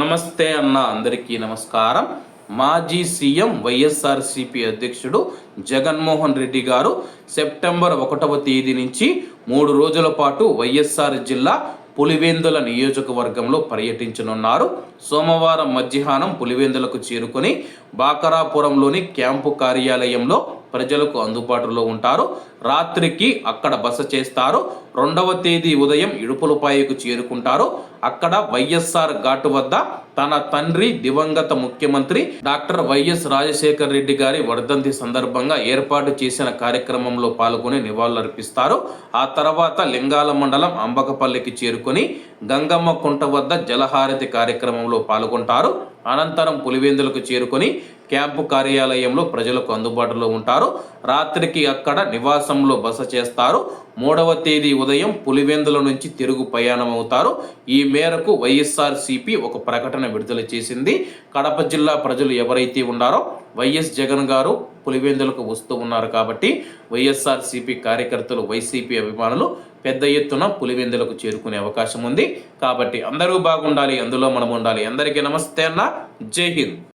నమస్తే అన్న అందరికీ నమస్కారం. మాజీ సీఎం వైఎస్ఆర్సిపి అధ్యక్షుడు జగన్మోహన్ రెడ్డి గారు సెప్టెంబర్ ఒకటవ తేదీ నుంచి మూడు రోజుల పాటు వైఎస్ఆర్ జిల్లా పులివెందుల నియోజకవర్గంలో పర్యటించనున్నారు. సోమవారం మధ్యాహ్నం పులివెందులకు చేరుకొని బాకరాపురంలోని క్యాంపు కార్యాలయంలో ప్రజలకు అందుబాటులో ఉంటారు. రాత్రికి అక్కడ బస చేస్తారు. రెండవ తేదీ ఉదయం ఇడుపులపాయకు చేరుకుంటారు. అక్కడ వైఎస్ఆర్ ఘాటు వద్ద తన తండ్రి దివంగత ముఖ్యమంత్రి డాక్టర్ వైఎస్ రాజశేఖర్ రెడ్డి గారి వర్ధంతి సందర్భంగా ఏర్పాటు చేసిన కార్యక్రమంలో పాల్గొని నివాళులర్పిస్తారు. ఆ తర్వాత లింగాల మండలం అంబకపల్లికి చేరుకొని గంగమ్మ కుంట వద్ద జలహారతి కార్యక్రమంలో పాల్గొంటారు. అనంతరం పులివెందులకు చేరుకొని క్యాంపు కార్యాలయంలో ప్రజలకు అందుబాటులో ఉంటారు. రాత్రికి అక్కడ నివాసంలో బస చేస్తారు. మూడవ తేదీ ఉదయం పులివెందుల నుంచి తిరుగు ప్రయాణం అవుతారు ఈ మేరకు వైఎస్ఆర్ సిపి ఒక ప్రకటన విడుదల చేసింది. కడప జిల్లా ప్రజలు ఎవరైతే ఉన్నారో వైఎస్ జగన్ గారు పులివెందులకు వస్తూ ఉన్నారు కాబట్టి వైఎస్ఆర్ సిపి కార్యకర్తలు వైసీపీ అభిమానులు పెద్ద ఎత్తున పులివెందులకు చేరుకునే అవకాశం ఉంది. కాబట్టి అందరూ బాగుండాలి అందులో మనం ఉండాలి. అందరికీ నమస్తే అన్న. జై హింద్.